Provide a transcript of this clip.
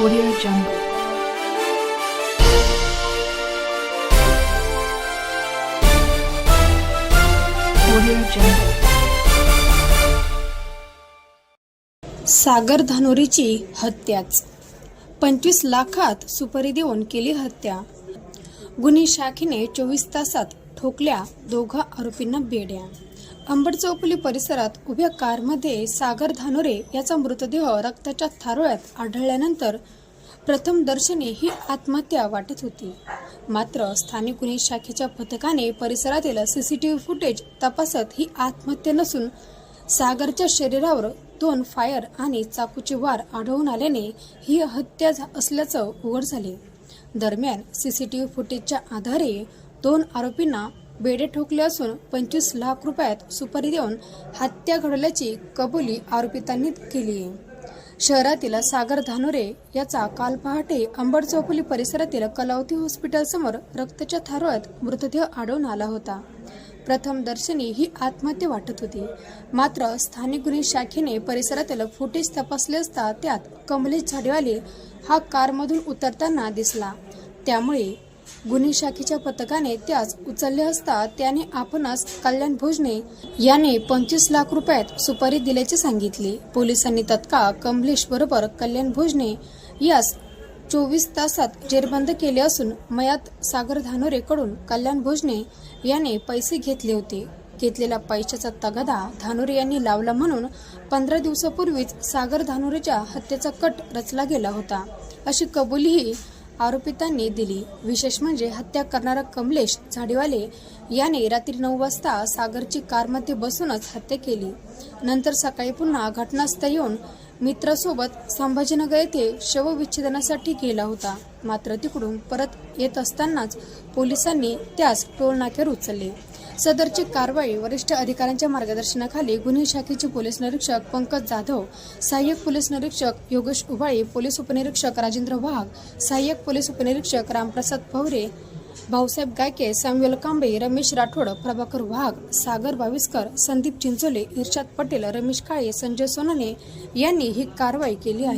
Audio Jungle. Audio Jungle. सागर धानोरीची हत्याच पंचवीस लाखात सुपारी देऊन केली हत्या गुन्हे शाखेने चोवीस तासात ठोकल्या दोघा आरोपींना बेड्या अंबड चौफुली परिसरात उभ्या कारमध्ये सागर धानोरे याचा मृतदेह रक्ताच्या थारोळ्यात आढळल्यानंतर प्रथम दर्शनी ही आत्महत्या वाटत होती. मात्र स्थानिक गुन्हे शाखेच्या पथकाने परिसरातील सीसीटीव्ही फुटेज तपासत ही आत्महत्या नसून सागरच्या शरीरावर दोन फायर आणि चाकूचे वार आढळून आल्याने ही हत्या झा- असल्याचं उघड झाले. दरम्यान सीसीटीव्ही फुटेजच्या आधारे दोन आरोपींना बेडे ठोकले असून पंचवीस लाख रुपयात सुपारी देऊन हत्या घडवल्याची कबुली आरोपितांनी केली. शहरातील सागर धानोरे याचा काल पहाटे अंबड चौफुली परिसरातील कलावती हॉस्पिटल समोर रक्ताच्या थारोळ्यात मृतदेह आढळून आला होता. प्रथम दर्शनी ही आत्महत्या वाटत होती. मात्र स्थानिक गुन्हे शाखेने परिसरातील फुटेज तपासले असता त्यात कमलेश झाडेवाले हा कारमधून उतरताना दिसला. त्यामुळे गुन्हे शाखेच्या पथकाने त्यास उचलले असता त्याने आपणच कल्याण भोजने याने पंचवीस लाख रुपयात सुपारी दिल्याचे सांगितले. पोलिसांनी तत्काळ कमलेश बरोबर कल्याण भोजने यास चोवीस तासात जेरबंद केले असून मयात सागर धानोरेकडून कल्याण भोजने याने पैसे घेतले होते. घेतलेला पैशाचा तगादा धानोरे यांनी लावला म्हणून पंधरा दिवसापूर्वीच सागर धानोरेच्या हत्येचा कट रचला गेला होता. अशी कबुलीही आरोपितांनी दिली. विशेष म्हणजे हत्या करणारा कमलेश झाडीवाले याने रात्री नऊ वाजता सागरची कारमध्ये बसूनच हत्या केली. नंतर सकाळी पुन्हा घटनास्थळी येऊन मित्रासोबत संभाजीनगर येथे शवविच्छेदनासाठी गेला होता. मात्र तिकडून परत येत असतानाच पोलिसांनी त्यास टोल नाक्यावर उचलले. सदरची कारवाई वरिष्ठ अधिकाऱ्यांच्या मार्गदर्शनाखाली गुन्हे शाखेचे पोलीस निरीक्षक पंकज जाधव सहाय्यक पोलीस निरीक्षक योगेश उभाळे पोलीस उपनिरीक्षक राजेंद्र वाघ सहाय्यक पोलीस उपनिरीक्षक रामप्रसाद पवरे भाऊसाहेब गायके सॅम्युअल कांबे रमेश राठोड प्रभाकर वाघ सागर बाविस्कर संदीप चिंचोले इर्शाद पटेल रमेश काळे संजय सोनने यांनी ही कारवाई केली आहे.